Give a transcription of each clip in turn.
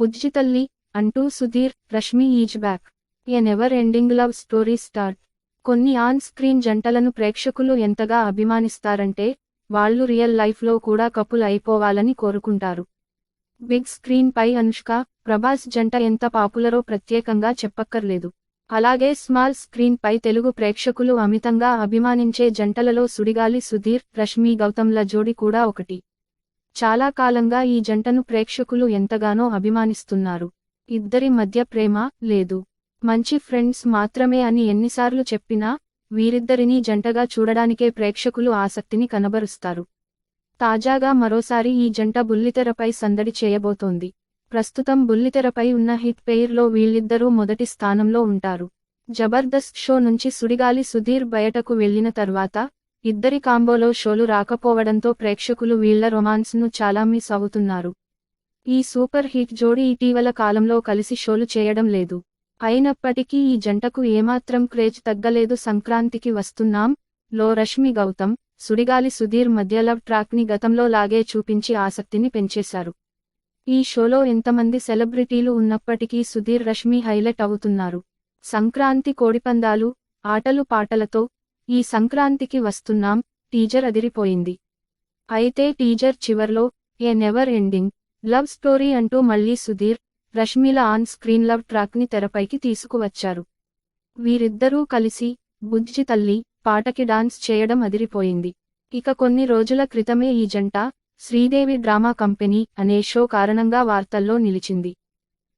బుజ్జి తల్లి అంటూ Sudheer Rashmi is back. An never ending love story start. కొన్ని on screen జంటలను ప్రేక్షకులు ఎంతగా అభిమానిస్తారంటే వాళ్ళు రియల్ లైఫ్లో కూడా కపుల్ అయిపోవాలని కోరుకుంటారు. బిగ్ స్క్రీన్ పై అనుష్క ప్రభాస్ జంట ఎంత పాపులరో ప్రత్యేకంగా చెప్పక్కర్లేదు. అలాగే స్మాల్ స్క్రీన్ పై తెలుగు ప్రేక్షకులు అమితంగా అభిమానించే జంటలలో సుడిగాలి సుధీర్ రష్మి గౌతమ్ల జోడి కూడా ఒకటి. చాలా కాలంగా ఈ జంటను ప్రేక్షకులు ఎంతగానో అభిమానిస్తున్నారు. ఇద్దరి మధ్య ప్రేమ లేదు. మంచి ఫ్రెండ్స్ మాత్రమే అని ఎన్నిసార్లు చెప్పినా వీరిద్దరినీ జంటగా చూడడానికే ప్రేక్షకులు ఆసక్తిని కనబరుస్తారు. తాజాగా మరోసారి ఈ జంట బుల్లితెరపై సందడి చేయబోతోంది. ప్రస్తుతం బుల్లితెరపై ఉన్న హిట్ పెయిర్లో వీళ్ళిద్దరూ మొదటి స్థానంలో ఉంటారు. జబర్దస్త్ షో నుంచి సుడిగాలి సుధీర్ బయటకు వెళ్ళిన తర్వాత ఇద్దరి కాంబోలో షోలు రాకపోవడంతో ప్రేక్షకులు వీళ్ళ రొమాన్స్ను చాలా మిస్ అవుతున్నారు. ఈ సూపర్ హిట్ జోడీ ఇటీవల కాలంలో కలిసి షోలు చేయడం లేదు. అయినప్పటికీ ఈ జంటకు ఏమాత్రం క్రేజ్ తగ్గలేదు. సంక్రాంతికి వస్తున్నాం. లో రష్మి గౌతమ్ సుడిగాలి సుధీర్ మధ్య లవ్ ట్రాక్ని గతంలో లాగే చూపించి ఆసక్తిని పెంచేశారు. ఈ షోలో ఎంతమంది సెలబ్రిటీలు ఉన్నప్పటికీ సుధీర్ రష్మి హైలైట్ అవుతున్నారు. సంక్రాంతి కోడిపందాలు ఆటలు పాటలతో ఈ సంక్రాంతికి వస్తున్నాం. టీజర్ అదిరిపోయింది. అయితే టీజర్ చివర్లో a never ending. Love story అంటూ మళ్ళీ సుధీర్ రష్మిల ఆన్ స్క్రీన్ లవ్ ట్రాక్ని తెరపైకి తీసుకువచ్చారు. వీరిద్దరూ కలిసి బుజ్జి తల్లి పాటకి డాన్స్ చేయడం అదిరిపోయింది. ఇక కొన్ని రోజుల క్రితమే ఈ జంట శ్రీదేవి డ్రామా కంపెనీ అనే షో కారణంగా వార్తల్లో నిలిచింది.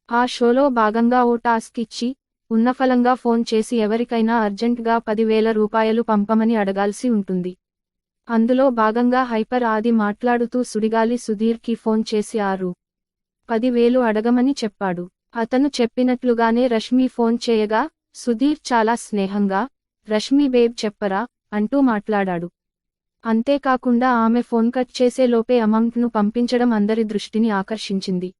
ఆ షోలో భాగంగా ఓ టాస్క్ ఇచ్చి ఉన్నఫలంగా ఫోన్ చేసి ఎవరికైనా అర్జెంట్గా పదివేల రూపాయలు పంపమని అడగాల్సి ఉంటుంది. అందులో భాగంగా హైపర్ ఆది మాట్లాడుతూ సుడిగాలి సుధీర్కి ఫోన్ చేసి ఆరు. పదివేలు అడగమని చెప్పాడు. అతను చెప్పినట్లుగానే రష్మి ఫోన్ చేయగా సుధీర్ చాలా స్నేహంగా రష్మి బేబ్ చెప్పరా అంటూ మాట్లాడాడు. అంతేకాకుండా ఆమె ఫోన్ కట్ చేసే లోపే అమౌంట్ను పంపించడం అందరి దృష్టిని ఆకర్షించింది.